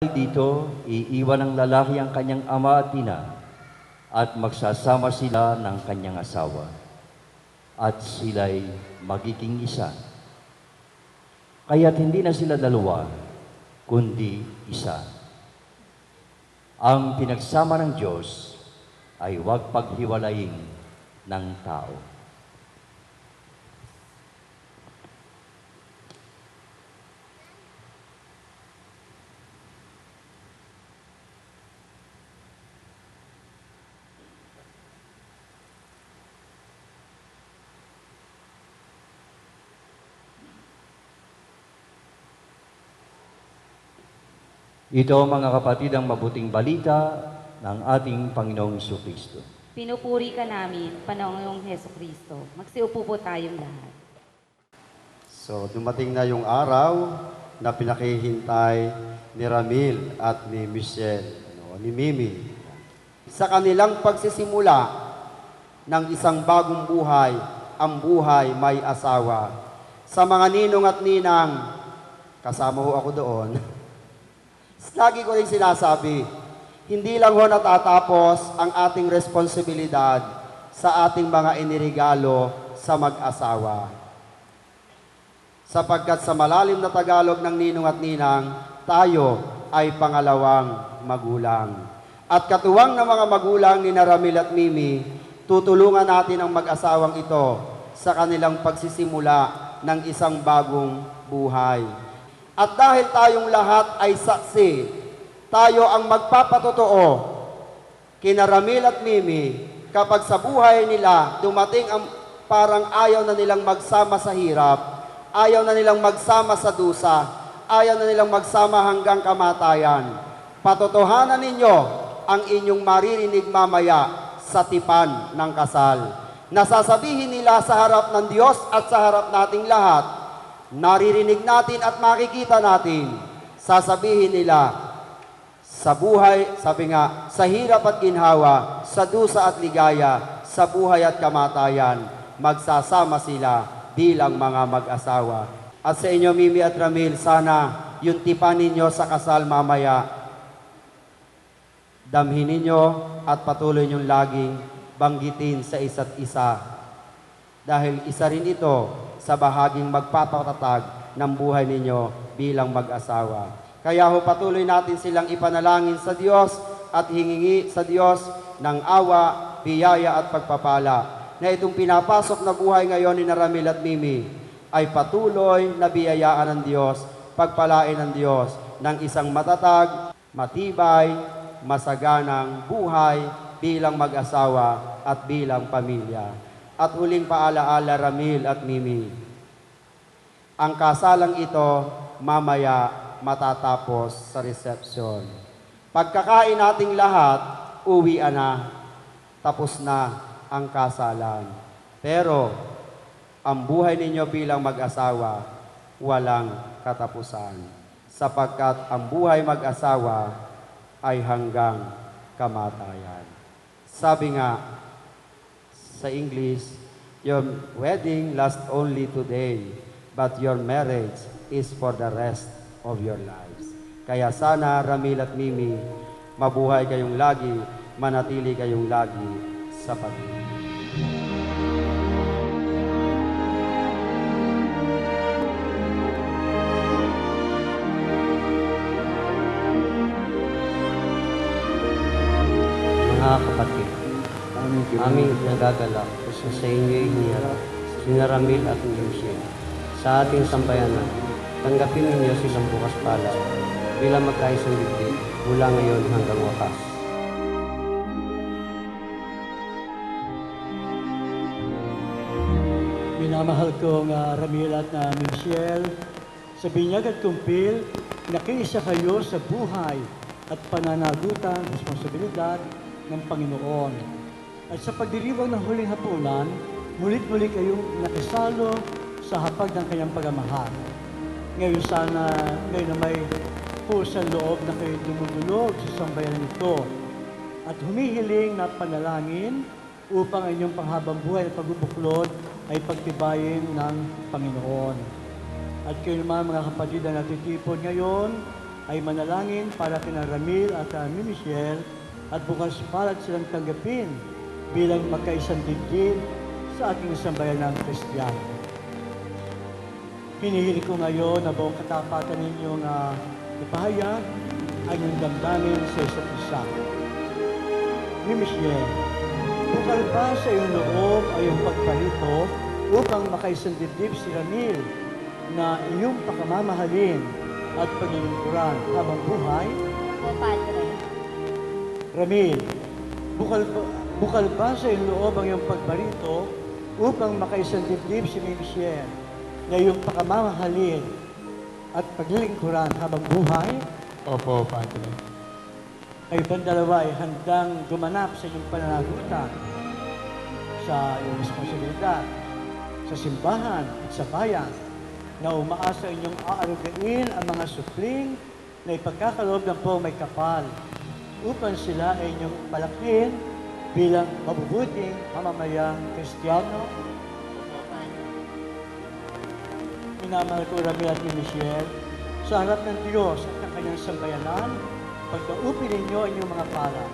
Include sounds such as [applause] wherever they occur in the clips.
Dito, iiwan ng lalaki ang kanyang ama at ina at magsasama sila ng kanyang asawa at sila'y magiging isa. Kaya't hindi na sila dalawa, kundi isa. Ang pinagsama ng Diyos ay huwag paghiwalayin ng tao. Ito mga kapatid ang mabuting balita ng ating Panginoong Kristo. Pinupuri ka namin, Panginoong Heso Kristo. Magsiupo po tayong lahat. So, dumating na yung araw na pinakihintay ni Ramil at ni Michelle, ano, ni Mimi. Sa kanilang pagsisimula ng isang bagong buhay, ang buhay may asawa. Sa mga ninong at ninang, kasama ho ako doon, [laughs] lagi ko rin sinasabi, hindi lang ho natatapos ang ating responsibilidad sa ating mga inirigalo sa mag-asawa sapagkat sa malalim na Tagalog ng ninong at ninang, tayo ay pangalawang magulang. At katuwang ng mga magulang ni Naramil at Mimi, tutulungan natin ang mag-asawang ito sa kanilang pagsisimula ng isang bagong buhay. At dahil tayong lahat ay saksi, tayo ang magpapatotoo kina Ramil at Mimi kapag sa buhay nila dumating ang parang ayaw na nilang magsama sa hirap, ayaw na nilang magsama sa dusa, ayaw na nilang magsama hanggang kamatayan. Patotohanan ninyo ang inyong maririnig mamaya sa tipan ng kasal. Nasasabihin nila sa harap ng Diyos at sa harap nating lahat, naririnig natin at makikita natin, sasabihin nila, sa buhay, sabi nga, sa hirap at ginhawa, sa dusa at ligaya, sa buhay at kamatayan, magsasama sila bilang mga mag-asawa. At sa inyo, Mimi at Ramil, sana yung tipan ninyo sa kasal mamaya, damhin ninyo at patuloy niyong laging banggitin sa isa't isa. Dahil isa rin ito sa bahaging magpapatatag ng buhay ninyo bilang mag-asawa. Kaya ho patuloy natin silang ipanalangin sa Diyos at hingingi sa Diyos ng awa, biyaya at pagpapala na itong pinapasok na buhay ngayon ni Naramil at Mimi ay patuloy na biyayaan ng Diyos, pagpalain ng Diyos ng isang matatag, matibay, masaganang buhay bilang mag-asawa at bilang pamilya. At huling paalaala Ramil at Mimi, ang kasalang ito mamaya matatapos sa reception. Pagkakain nating lahat, uwi na, tapos na ang kasalan. Pero, ang buhay ninyo bilang mag-asawa, walang katapusan. Sapagkat ang buhay mag-asawa ay hanggang kamatayan. Sabi nga sa English, your wedding lasts only today, but your marriage is for the rest of your lives. Kaya sana, Ramil at Mimi, mabuhay kayong lagi, manatili kayong lagi sa pag Mga kapatid, aming nagagalak sa sa inyo'y hiniharap, sina Ramil at Michelle. Sa ating sambayanan, tanggapin ninyo silang bukas pala bilang magkaisang dibdib mula ngayon hanggang wakas. Minamahal ko nga Ramil at na Michelle, sa binyag at kumpil, nakiisa kayo sa buhay at pananagutan, responsibilidad ng Panginoon. At sa pagdiriwang ng huling hapunan, mulit-muli kayong nakisalo sa hapag ng kanyang pagamahal. Ngayon sana, ngayon na may pusang loob na kayo dumudulog sa sambayanan nito at humihiling na panalangin upang ang inyong panghabang buhay at pagbubuklod ay pagtibayin ng Panginoon. At kayo naman mga kapatid na natitipon ngayon ay manalangin para kina Ramil at uh, Michelle at bukas palad silang tanggapin bilang magkaisang dibdib sa ating sambayanang Kristiyano. Hinihili ko ngayon na buong katapatan ninyong uh, ipahayag ang inyong damdamin sa isa't isa. Ni Michelle, bukal ba sa iyong loob ay iyong pagparito upang makaisang dibdib si Ramil na iyong pakamamahalin at paglilingkuran habang buhay? Opo, Padre. Ramil, bukal ba, bukal ba sa iyong loob ang iyong pagbarito upang makaisang dibdib si Michelle na iyong pakamamahalin at paglilingkuran habang buhay? Opo, Padre. Kayo bang dalawa ay handang gumanap sa inyong pananagutan sa iyong responsibilidad sa simbahan at sa bayan na umaasa inyong aarugain ang mga supling na ipagkakaloob ng po may kapal upang sila ay inyong palakin bilang mabubuting mamamayang Kristiyano. Minamahal ko Ramil at ni Michelle, sa harap ng Diyos at ng kanyang sambayanan, pagkaupin ninyo ang inyong mga pala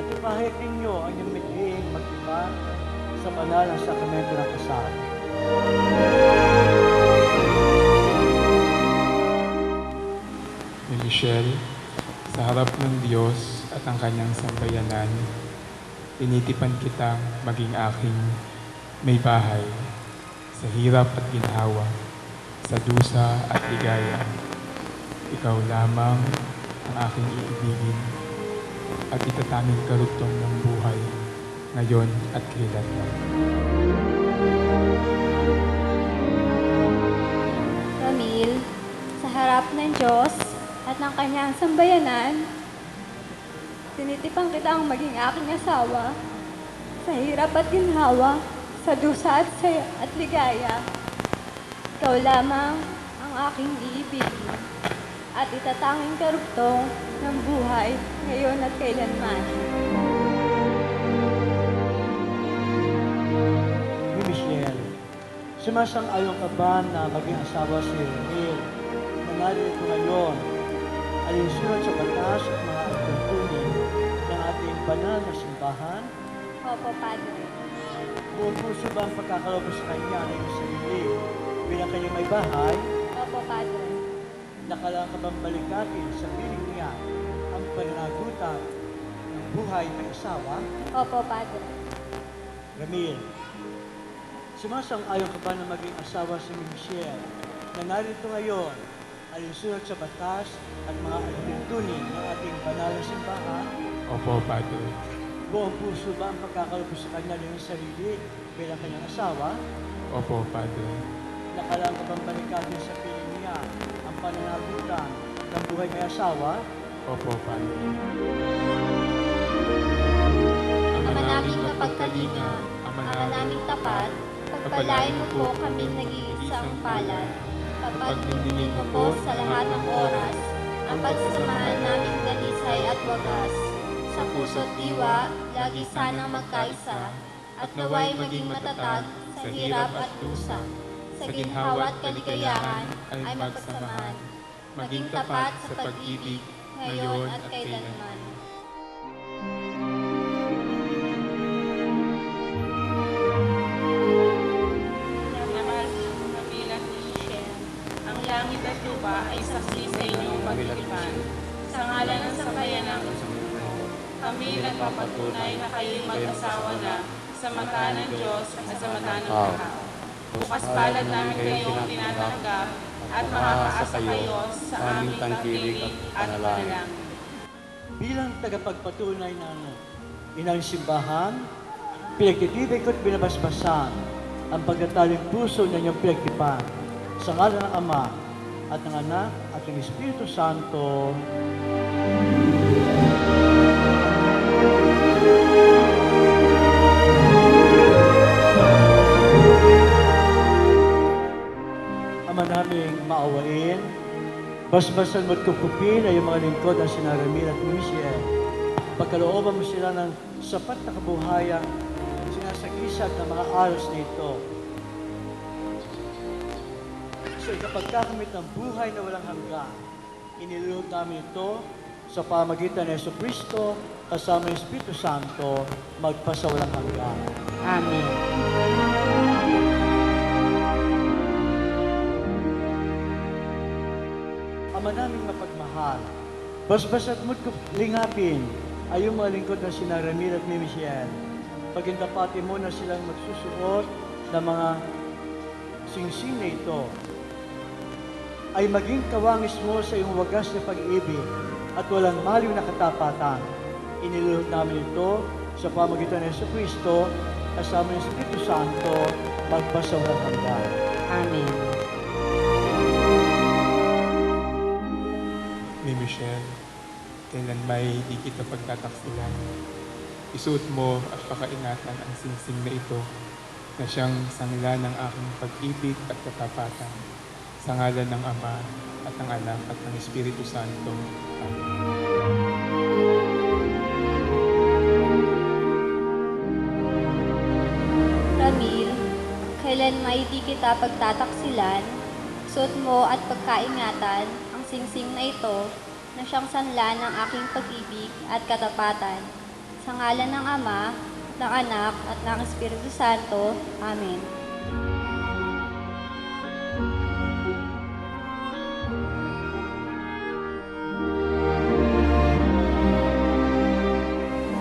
at ipahayag ninyo ang inyong mithiing magtipan sa banal na sakramento ng kasal. Ni Michelle, sa harap ng Diyos at ang kanyang sambayanan, tinitipan kitang maging aking may bahay sa hirap at ginhawa, sa dusa at ligaya. Ikaw lamang ang aking iibigin at itatanging karugtong ng buhay ngayon at kailanman. Ramil, sa harap ng Diyos at ng kanyang sambayanan, tinitipan kita ang maging aking asawa sa hirap at ginhawa, sa dusa at saya at ligaya. Ikaw lamang ang aking iibigin at itatanging karugtong ng buhay ngayon at kailanman. Ni Michelle, sumasang-ayon ka ba na maging asawa si Ramil na narito ngayon alinsunod sa batas at mga banal na simbahan? Opo, Padre. Buong puso ba ang pagkakaloob sa kanya ng iyong sarili bilang kanyang may bahay? Opo, Padre. Nakalang ka bang balikatin sa piling niya ang pananagutan ng buhay ng asawa? Opo, Padre. Ramil, sumasang-ayon ka ba na maging asawa si Michelle na narito ngayon alinsunod sa batas at mga alituntunin ng ating banal na simbahan? Opo, Padre. Buong puso ba ang pagkakaloob mo sa kanya ng iyong sarili bilang kanyang asawa? Opo, Padre. Nakalaan ka bang balikatin sa piling niya ang pananagutan ng buhay may asawa? Opo, Padre. Ama naming mapagkalina, Ama naming tapat, pagpalain mo po kami nag-iisang palad. Pagpagdindingin mo po sa lahat ng oras, ang pagsasamahan naming dalisay at wagas. Sa puso't diwa, lagi sanang magkaisa, at naway maging matatag sa hirap at dusa. Sa ginhawa at kaligayahan ay magsamahan, maging tapat sa pag-ibig, ngayon at kailanman. Ang langit at lupa ay saksi sa inyong pagtitipan. Sa ngalan ng sambayanang kami nagpapatunay na kayo'y mag-asawa na sa mata ng Diyos at sa mata ng tao. Bukas palad namin kayong tinatanggap at makakaasa kayo sa aming pag-ibig at panalangin. Bilang tagapagpatunay ng inang simbahan, pinagtitibay ko't binabasbasan ang pagkataling puso na niyong pinagtipan sa ngalan ng Ama at ng Anak at ng Espiritu Santo. Ama naming maawain, basbasan mo't kukupin ay yung mga lingkod ang sinaramil at Michelle. Pagkalooban mo sila ng sapat na kabuhayan, sinasagisag ng mga aros na ito. Sa ikapagkakamit ng buhay na walang hanggan, Inilulog namin ito sa pamagitan ng Yeso Kristo kasama ng Espiritu Santo magpasawalang hanggan. Amen. Ama naming mapagmahal, basbas at mo't lingapin ay yung mga lingkod na sina Ramil at ni Michelle. Pagindapati mo na silang magsusuot ng mga singsing na ito ay maging kawangis mo sa iyong wagas na pag-ibig at walang maliw na katapatan. Inilulog namin ito sa pamagitan ng Yeso Kristo kasama ng Espiritu Santo magpasawalang hanggan. Amen. May di kita pagtataksilan. Isuot mo at pakaingatan ang singsing na ito na siyang sangla ng aking pag-ibig at katapatan. Sa ngalan ng Ama at ng Anak at ng Espiritu Santo. Amen. Ramil, kailan may di kita pagtataksilan, suot mo at pagkaingatan ang singsing na ito na siyang sanla ng aking pag-ibig at katapatan. Sa ngalan ng Ama, ng Anak, at ng Espiritu Santo. Amen.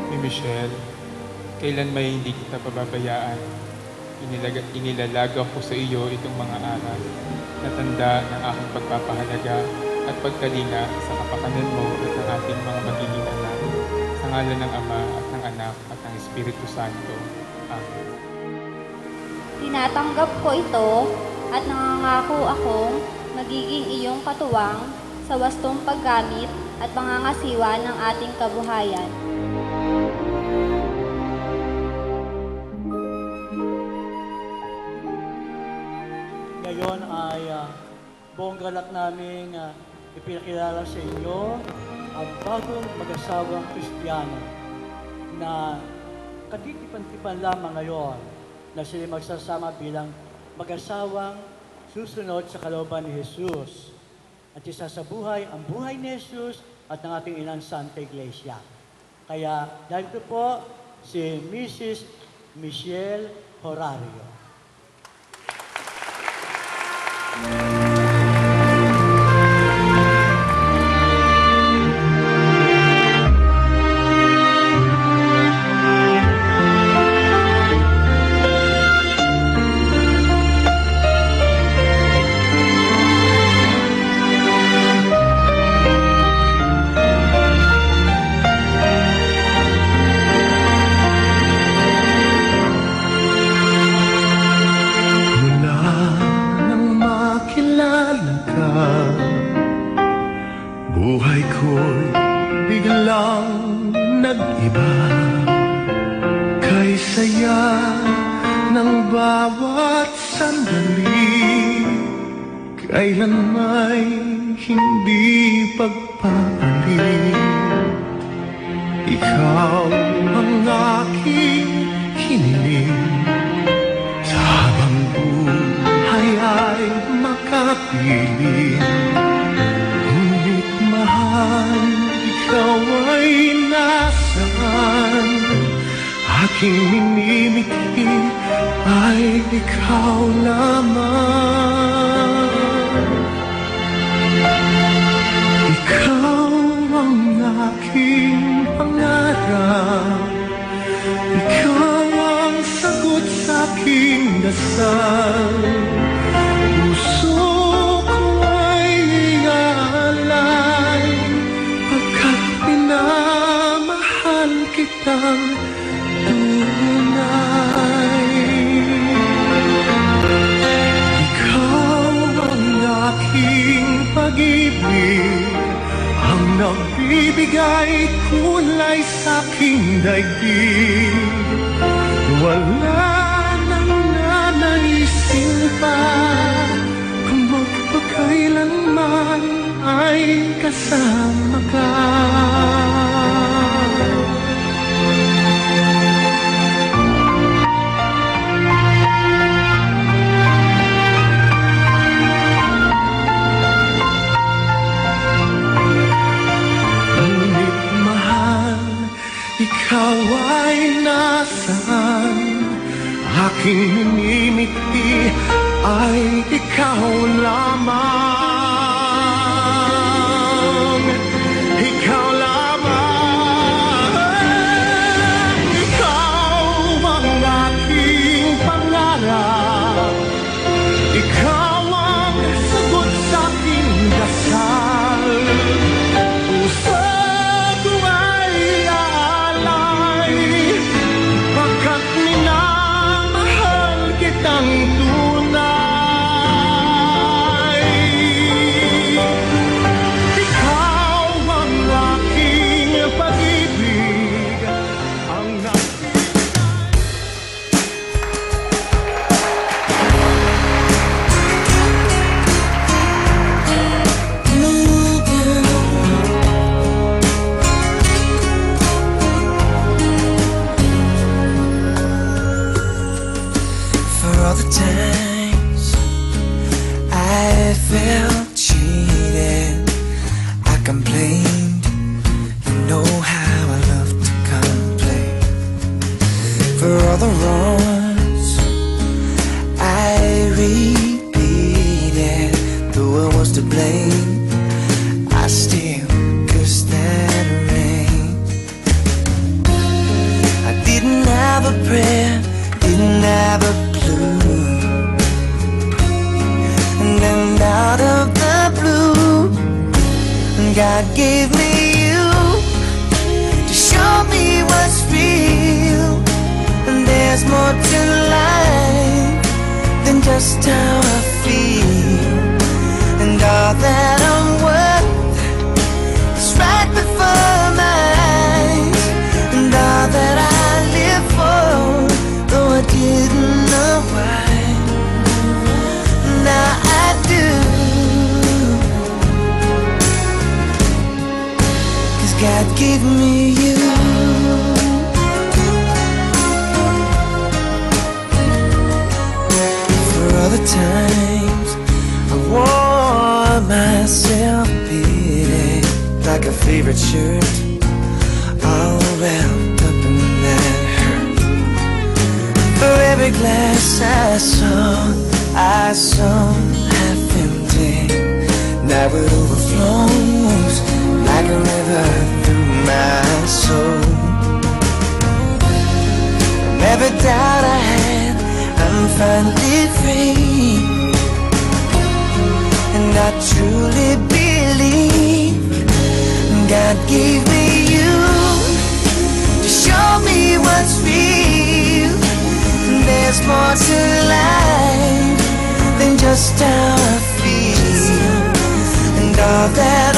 ni Michelle, kailan may hindi kita pababayaan. Inilaga, inilalagaw ko sa iyo itong mga aral na tanda ng aking pagpapahalaga at pagkalinga sa kapakanan mo at ng ating mga magiging anak. Sa ngalan ng Ama at ng Anak at ng Espiritu Santo. Amen. Tinatanggap ko ito at nangangako akong magiging iyong katuwang sa wastong paggamit at pangangasiwa ng ating kabuhayan. Ngayon ay uh, buong galak namin uh, ipinakilala sa inyo ang bagong mag-asawang Kristiyano na katitipan-tipan lamang ngayon na sila magsasama bilang mag-asawang susunod sa kalooban ni Jesus. At isa sa buhay, ang buhay ni Jesus at ng ating inang Santa Iglesia. Kaya dahil po si Mrs. Michelle Horario. Makapiling Ngunit mahal, ikaw ay nasaan? Aking minimiti ay ikaw lamang. Ikaw ang aking pangarap. Ikaw ang sagot sa aking dasal kitang tunay Ikaw ang aking pag-ibig. Ang nagbibigay kulay sa aking daigdig. Wala nang nanaisin pa. Kung magpakailanman ay kasama ka have a. And then out of the blue, God gave me you to show me what's real. And there's more to life than just how I feel. And all that I'm God gave me you. For all the times I wore myself beating like a favorite shirt, all wrapped up in that hurt. For every glass I saw, I saw half empty. Now it overflows like a river my soul. Every doubt I had, I'm finally free. And I truly believe God gave me you to show me what's real. There's more to life than just how I feel. And all that